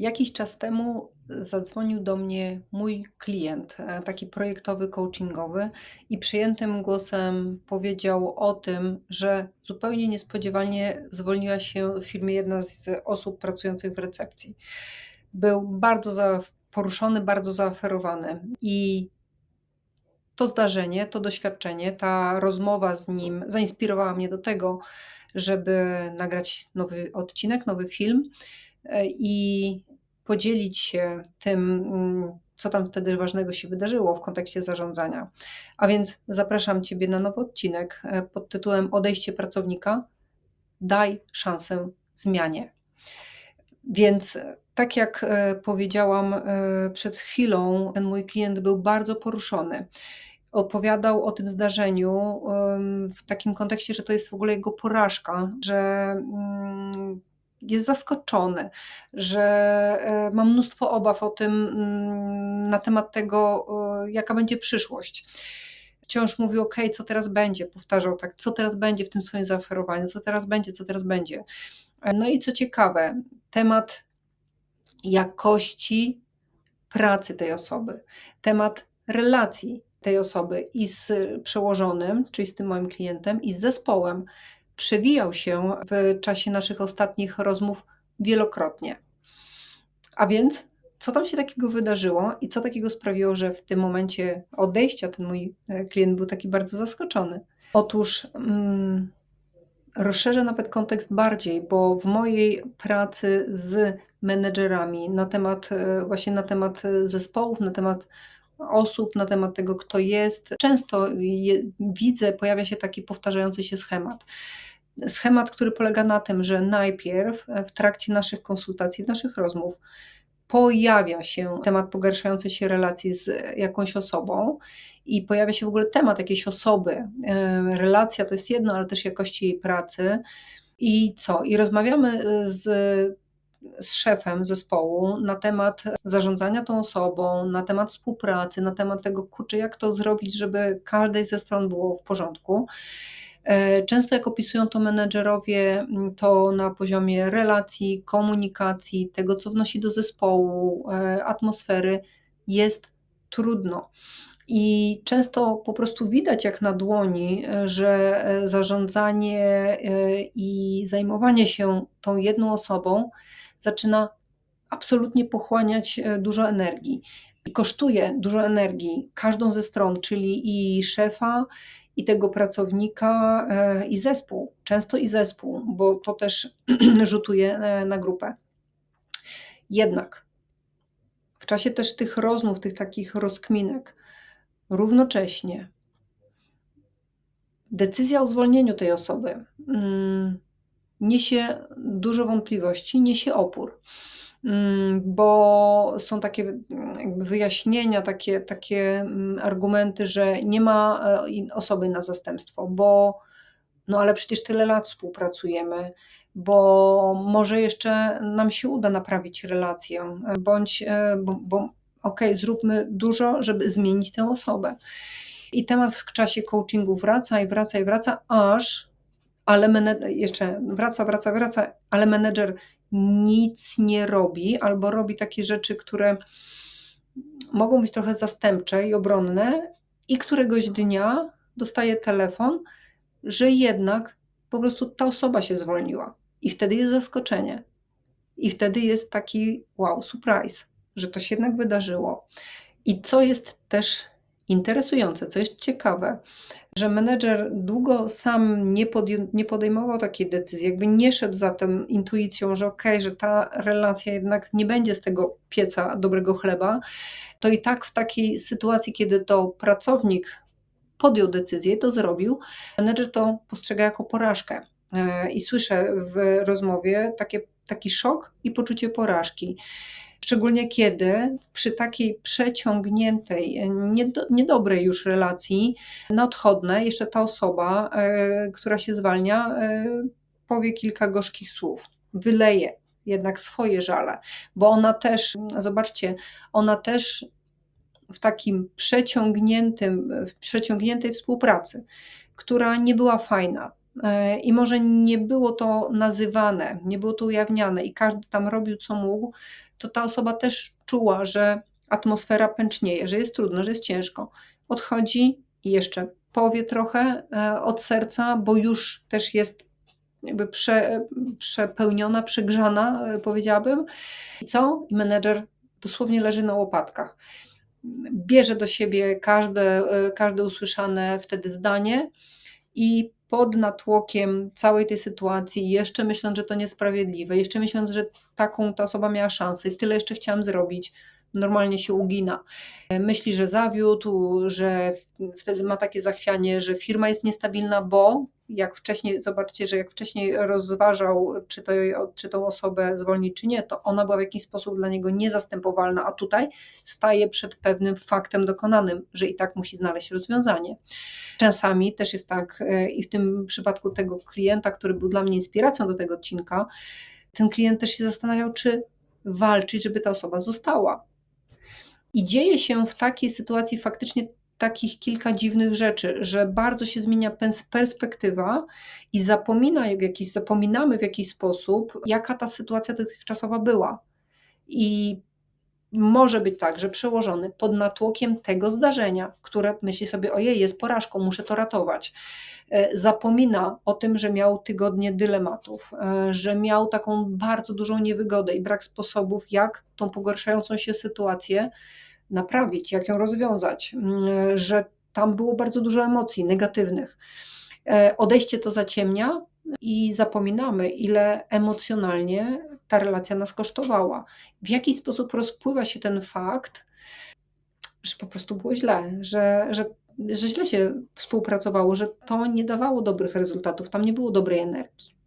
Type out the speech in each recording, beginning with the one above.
Jakiś czas temu zadzwonił do mnie mój klient, e, taki projektowy, coachingowy, i przyjętym głosem powiedział o tym, że zupełnie niespodziewanie zwolniła się w firmie jedna z osób pracujących w recepcji. Był bardzo poruszony, bardzo zaaferowany. I to zdarzenie, to doświadczenie, ta rozmowa z nim zainspirowała mnie do tego, żeby nagrać nowy odcinek, nowy film e, i podzielić się tym, mm, co tam wtedy ważnego się wydarzyło w kontekście zarządzania. A więc zapraszam Ciebie na nowy odcinek e, pod tytułem Odejście pracownika. Daj szansę zmianie. Więc e, tak jak powiedziałam przed chwilą, ten mój klient był bardzo poruszony opowiadał o tym zdarzeniu w takim kontekście, że to jest w ogóle jego porażka, że mm, jest zaskoczony, że e, ma mnóstwo obaw o tym, mm, na temat tego, e, jaka będzie przyszłość. Wciąż mówi, OK, co teraz będzie? Powtarzał tak, co teraz będzie w tym swoim zaoferowaniu, co teraz będzie, co teraz będzie. No i co ciekawe, temat jakości pracy tej osoby, temat relacji tej osoby i z przełożonym, czyli z tym moim klientem, i z zespołem przewijał się w czasie naszych ostatnich rozmów wielokrotnie. A więc, co tam się takiego wydarzyło i co takiego sprawiło, że w tym momencie odejścia ten mój e, klient był taki bardzo zaskoczony? Otóż mm, rozszerzę nawet kontekst bardziej, bo w mojej pracy z menedżerami na temat, e, właśnie na temat zespołów, na temat osób na temat tego, kto jest. Często je, widzę, pojawia się taki powtarzający się schemat. Schemat, który polega na tym, że najpierw w trakcie naszych konsultacji, naszych rozmów, pojawia się temat pogarszającej się relacji z jakąś osobą i pojawia się w ogóle temat jakiejś osoby. Relacja to jest jedno, ale też jakości jej pracy. I co? I rozmawiamy z z szefem zespołu na temat zarządzania tą osobą, na temat współpracy, na temat tego, kurczę, jak to zrobić, żeby każdej ze stron było w porządku. E, często jak opisują to menedżerowie, to na poziomie relacji, komunikacji, tego co wnosi do zespołu, e, atmosfery, jest trudno. I często po prostu widać jak na dłoni, że zarządzanie e, i zajmowanie się tą jedną osobą zaczyna absolutnie pochłaniać e, dużo energii. Kosztuje dużo energii każdą ze stron, czyli i szefa, i tego pracownika, e, i zespół. Często i zespół, bo to też rzutuje e, na grupę. Jednak w czasie też tych rozmów, tych takich rozkminek, równocześnie decyzja o zwolnieniu tej osoby. Hmm, niesie dużo wątpliwości, niesie opór. Mm, bo są takie wyjaśnienia, takie, takie mm, argumenty, że nie ma e, osoby na zastępstwo, bo no ale przecież tyle lat współpracujemy, bo może jeszcze nam się uda naprawić relację, bądź, e, bo, bo okej, okay, zróbmy dużo, żeby zmienić tę osobę. I temat w czasie coachingu wraca i wraca i wraca, aż ale menedżer, jeszcze wraca, wraca, wraca, ale menedżer nic nie robi albo robi takie rzeczy, które mogą być trochę zastępcze i obronne, i któregoś dnia dostaje telefon, że jednak po prostu ta osoba się zwolniła. I wtedy jest zaskoczenie. I wtedy jest taki wow, surprise, że to się jednak wydarzyło. I co jest też interesujące, co jest ciekawe, że menedżer długo sam nie, nie podejmował takiej decyzji, jakby nie szedł za tą intuicją, że okej, okay, że ta relacja jednak nie będzie z tego pieca dobrego chleba, to i tak w takiej sytuacji, kiedy to pracownik podjął decyzję, to zrobił, menedżer to postrzega jako porażkę. E, I słyszę w rozmowie takie, taki szok i poczucie porażki. Szczególnie kiedy przy takiej przeciągniętej, niedobrej już relacji na odchodne, jeszcze ta osoba, e, która się zwalnia, e, powie kilka gorzkich słów, wyleje jednak swoje żale, bo ona też, zobaczcie, ona też w takim przeciągniętym, w przeciągniętej współpracy, która nie była fajna, e, i może nie było to nazywane, nie było to ujawniane i każdy tam robił co mógł, to ta osoba też czuła, że atmosfera pęcznieje, że jest trudno, że jest ciężko. Odchodzi i jeszcze powie trochę e, od serca, bo już też jest jakby prze, przepełniona, przegrzana, e, powiedziałabym. I co? I menedżer dosłownie leży na łopatkach. Bierze do siebie każde, e, każde usłyszane wtedy zdanie i pod natłokiem całej tej sytuacji, jeszcze myśląc, że to niesprawiedliwe, jeszcze myśląc, że taką ta osoba miała szansę tyle jeszcze chciałam zrobić, normalnie się ugina. Myśli, że zawiódł, że wtedy ma takie zachwianie, że firma jest niestabilna, bo jak wcześniej, zobaczcie, że jak wcześniej rozważał, czy, to, czy tą osobę zwolnić, czy nie, to ona była w jakiś sposób dla niego niezastępowalna, a tutaj staje przed pewnym faktem dokonanym, że i tak musi znaleźć rozwiązanie. Czasami też jest tak, e, i w tym przypadku tego klienta, który był dla mnie inspiracją do tego odcinka, ten klient też się zastanawiał, czy walczyć, żeby ta osoba została. I dzieje się w takiej sytuacji faktycznie takich kilka dziwnych rzeczy, że bardzo się zmienia perspektywa i zapomina w jakiś, zapominamy w jakiś sposób, jaka ta sytuacja dotychczasowa była. I może być tak, że przełożony pod natłokiem tego zdarzenia, które myśli sobie, ojej, jest porażką, muszę to ratować, e, zapomina o tym, że miał tygodnie dylematów, e, że miał taką bardzo dużą niewygodę i brak sposobów, jak tą pogarszającą się sytuację naprawić, jak ją rozwiązać, mm, że tam było bardzo dużo emocji negatywnych. E, odejście to zaciemnia i zapominamy, ile emocjonalnie ta relacja nas kosztowała. W jaki sposób rozpływa się ten fakt, że po prostu było źle, że, że, że źle się współpracowało, że to nie dawało dobrych rezultatów, tam nie było dobrej energii.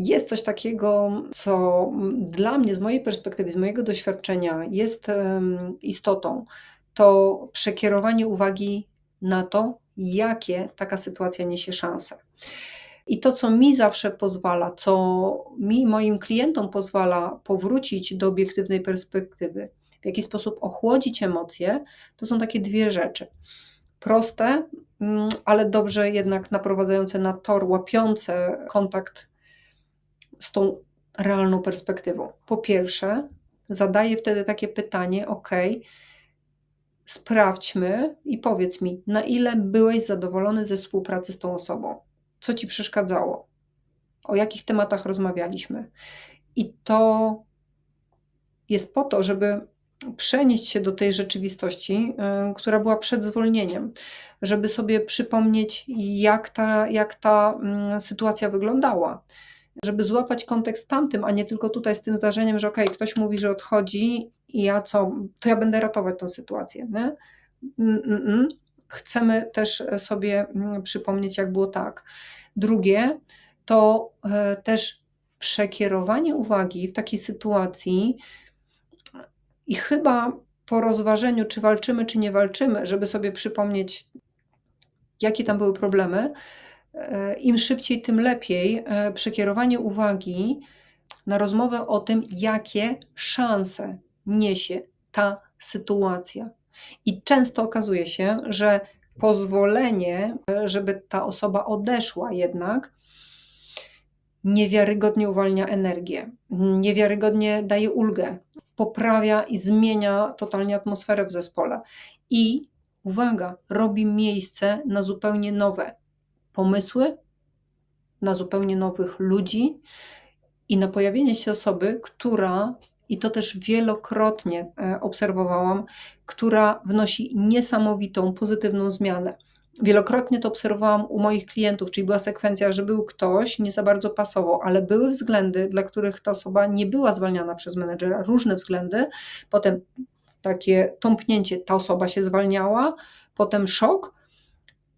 Jest coś takiego, co dla mnie, z mojej perspektywy, z mojego doświadczenia, jest istotą. To przekierowanie uwagi na to, jakie taka sytuacja niesie szanse. I to, co mi zawsze pozwala, co mi, moim klientom pozwala powrócić do obiektywnej perspektywy, w jaki sposób ochłodzić emocje, to są takie dwie rzeczy. Proste, mm, ale dobrze jednak naprowadzające na tor, łapiące kontakt z tą realną perspektywą. Po pierwsze, zadaję wtedy takie pytanie: OK, sprawdźmy i powiedz mi, na ile byłeś zadowolony ze współpracy z tą osobą? Co ci przeszkadzało? O jakich tematach rozmawialiśmy? I to jest po to, żeby przenieść się do tej rzeczywistości, y, która była przed zwolnieniem, żeby sobie przypomnieć, jak ta, jak ta mm, sytuacja wyglądała żeby złapać kontekst tamtym, a nie tylko tutaj z tym zdarzeniem, że okej, okay, ktoś mówi, że odchodzi i ja co, to ja będę ratować tę sytuację. Nie? Mm, mm, mm. Chcemy też sobie przypomnieć, jak było tak. Drugie, to e, też przekierowanie uwagi w takiej sytuacji i chyba po rozważeniu, czy walczymy, czy nie walczymy, żeby sobie przypomnieć, jakie tam były problemy, E, im szybciej, tym lepiej e, przekierowanie uwagi na rozmowę o tym, jakie szanse niesie ta sytuacja. I często okazuje się, że pozwolenie, żeby ta osoba odeszła jednak, niewiarygodnie uwalnia energię, niewiarygodnie daje ulgę, poprawia i zmienia totalnie atmosferę w zespole. I uwaga, robi miejsce na zupełnie nowe, pomysły, na zupełnie nowych ludzi i na pojawienie się osoby, która, i to też wielokrotnie e, obserwowałam, która wnosi niesamowitą, pozytywną zmianę. Wielokrotnie to obserwowałam u moich klientów, czyli była sekwencja, że był ktoś, nie za bardzo pasował, ale były względy, dla których ta osoba nie była zwalniana przez menedżera, różne względy. Potem takie tąpnięcie, ta osoba się zwalniała, potem szok,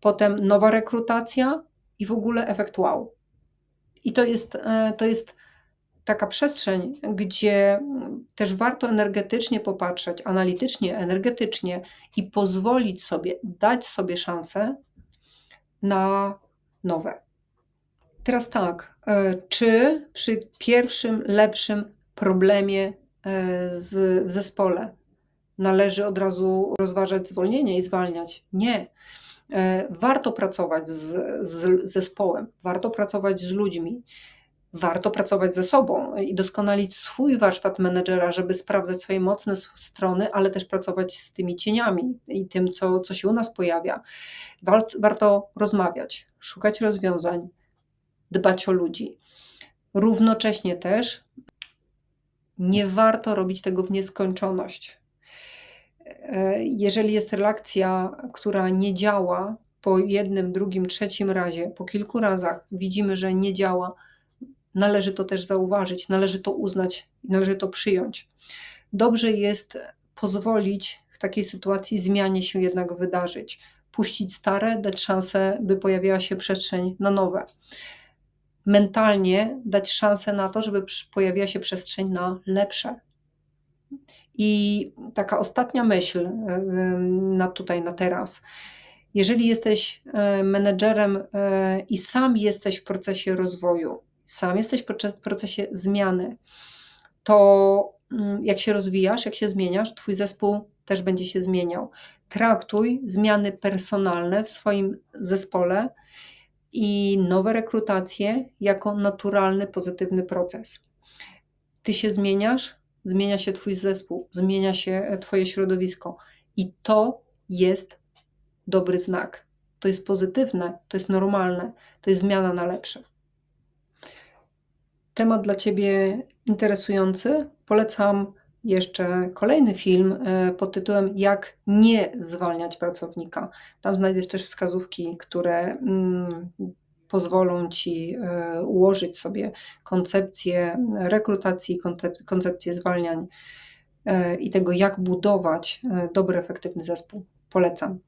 potem nowa rekrutacja i w ogóle efekt wow. I to jest, e, to jest taka przestrzeń, gdzie też warto energetycznie popatrzeć, analitycznie, energetycznie i pozwolić sobie, dać sobie szansę na nowe. Teraz tak, e, czy przy pierwszym lepszym problemie e, z, w zespole należy od razu rozważać zwolnienie i zwalniać? Nie warto pracować z, z zespołem, warto pracować z ludźmi, warto pracować ze sobą i doskonalić swój warsztat menedżera, żeby sprawdzać swoje mocne strony, ale też pracować z tymi cieniami i tym, co, co się u nas pojawia. Wart, warto rozmawiać, szukać rozwiązań, dbać o ludzi. Równocześnie też nie warto robić tego w nieskończoność. Jeżeli jest relacja, która nie działa po jednym, drugim, trzecim razie, po kilku razach widzimy, że nie działa, należy to też zauważyć, należy to uznać, należy to przyjąć. Dobrze jest pozwolić w takiej sytuacji zmianie się jednak wydarzyć, puścić stare, dać szansę, by pojawiała się przestrzeń na nowe. Mentalnie dać szansę na to, żeby pojawiła się przestrzeń na lepsze. I taka ostatnia myśl na tutaj, na teraz. Jeżeli jesteś e, menedżerem e, i sam jesteś w procesie rozwoju, sam jesteś w proces- procesie zmiany, to mm, jak się rozwijasz, jak się zmieniasz, twój zespół też będzie się zmieniał. Traktuj zmiany personalne w swoim zespole i nowe rekrutacje jako naturalny, pozytywny proces. Ty się zmieniasz, zmienia się Twój zespół, zmienia się e, Twoje środowisko i to jest dobry znak. To jest pozytywne, to jest normalne, to jest zmiana na lepsze. Temat dla Ciebie interesujący. Polecam jeszcze kolejny film e, pod tytułem Jak nie zwalniać pracownika. Tam znajdziesz też wskazówki, które mm, pozwolą Ci e, ułożyć sobie koncepcję rekrutacji, koncep- koncepcję zwalniań e, i tego, jak budować e, dobry, efektywny zespół. Polecam.